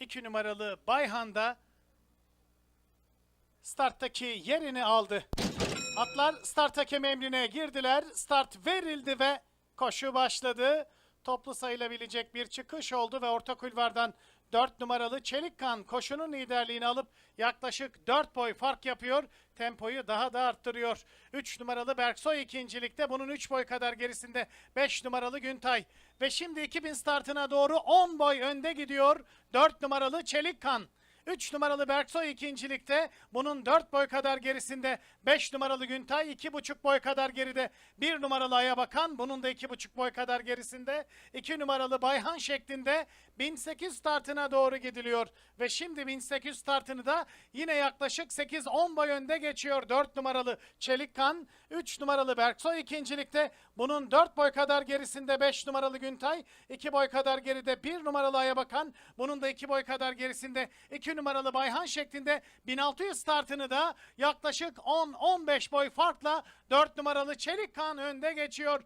2 numaralı Bayhan'da starttaki yerini aldı. Atlar start hakem emrine girdiler. Start verildi ve koşu başladı. Toplu sayılabilecek bir çıkış oldu ve orta kulvardan 4 numaralı Çelikkan koşunun liderliğini alıp yaklaşık 4 boy fark yapıyor. Tempoyu daha da arttırıyor. 3 numaralı Berksoy ikincilikte bunun 3 boy kadar gerisinde 5 numaralı Güntay. Ve şimdi 2000 startına doğru 10 boy önde gidiyor 4 numaralı Çelikkan. 3 numaralı Berksoy ikincilikte. Bunun 4 boy kadar gerisinde 5 numaralı Güntay. 2,5 boy kadar geride 1 numaralı Aya Bakan. Bunun da 2,5 boy kadar gerisinde 2 numaralı Bayhan şeklinde 1008 startına doğru gidiliyor. Ve şimdi 1008 startını da yine yaklaşık 8-10 boy önde geçiyor 4 numaralı Çelikkan. 3 numaralı Berksoy ikincilikte. Bunun 4 boy kadar gerisinde 5 numaralı Güntay. 2 boy kadar geride 1 numaralı Aya Bakan. Bunun da 2 boy kadar gerisinde 2 numaralı Bayhan şeklinde 1600 startını da yaklaşık 10-15 boy farkla 4 numaralı Çelikkan önde geçiyor.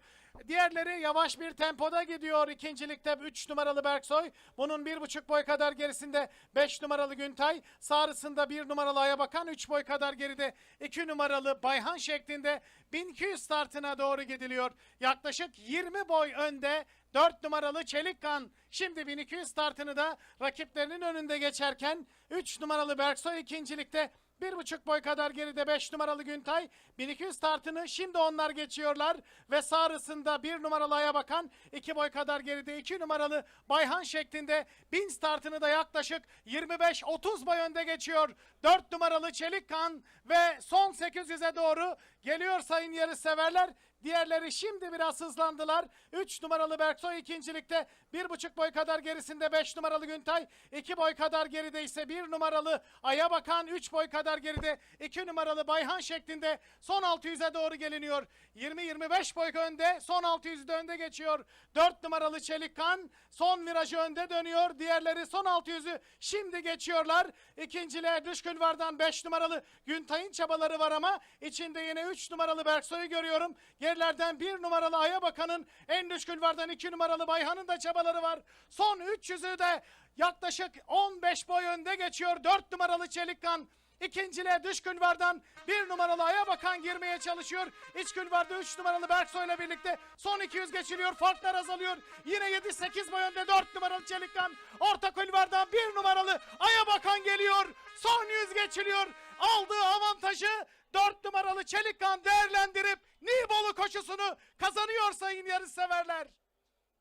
Diğerleri yavaş bir tempoda gidiyor. İkincilikte 3 numaralı Berksoy. Bunun 1,5 boy kadar gerisinde 5 numaralı Güntay. Sağrısında 1 numaralı Aya Bakan 3 boy kadar geride 2 numaralı Bayhan şeklinde 1200 startına doğru gidiliyor. Yaklaşık 20 boy önde 4 numaralı Çelikkan şimdi 1200 startını da rakiplerinin önünde geçerken 3 numaralı Berksoy ikincilikte bir buçuk boy kadar geride 5 numaralı Güntay. 1200 startını şimdi onlar geçiyorlar. Ve sağrısında 1 numaralı Aya Bakan. 2 boy kadar geride 2 numaralı Bayhan şeklinde. 1000 startını da yaklaşık 25-30 boy önde geçiyor. 4 numaralı Çelikkan ve son 800'e doğru geliyor sayın yarışseverler. Diğerleri şimdi biraz hızlandılar. 3 numaralı Berksoy ikincilikte. 1,5 boy kadar gerisinde 5 numaralı Güntay. 2 boy kadar geride ise 1 numaralı Aya Bakan. 3 boy kadar geride 2 numaralı Bayhan şeklinde. Son 600'e doğru geliniyor. 20-25 boy önde. Son 600'de önde geçiyor. 4 numaralı Çelikkan. Son virajı önde dönüyor. Diğerleri son 600'ü şimdi geçiyorlar. İkinciler dış kulvardan 5 numaralı Güntay'ın çabaları var ama içinde yine 3 numaralı Berksoy'u görüyorum. Gerilerden 1 numaralı Aya Bakan'ın en dış kulvardan 2 numaralı Bayhan'ın da çabaları var. Son 300'ü de yaklaşık 15 boy önde geçiyor. 4 numaralı Çelikkan. İkinciliğe dış kulvardan bir numaralı Aya Bakan girmeye çalışıyor. İç kulvarda 3 numaralı Berksoy ile birlikte son 200 geçiliyor. Farklar azalıyor. Yine 7-8 boy önde 4 numaralı Çelikkan. Orta kulvardan bir numaralı Aya Bakan geliyor. Son 100 geçiliyor. Aldığı avantajı 4 numaralı Çelikkan değerlendirip Nibolu koşusunu kazanıyor sayın yarışseverler.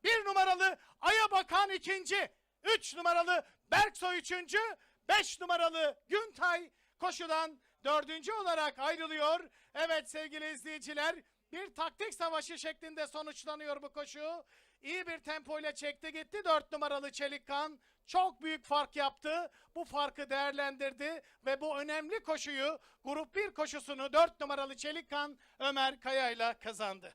Bir numaralı Aya Bakan ikinci. Üç numaralı Berksoy üçüncü. Beş numaralı Güntay koşudan dördüncü olarak ayrılıyor. Evet sevgili izleyiciler bir taktik savaşı şeklinde sonuçlanıyor bu koşu. İyi bir tempoyla çekti gitti dört numaralı Çelikkan. Çok büyük fark yaptı. Bu farkı değerlendirdi ve bu önemli koşuyu grup 1 koşusunu 4 numaralı Çelikkan Ömer Kaya ile kazandı.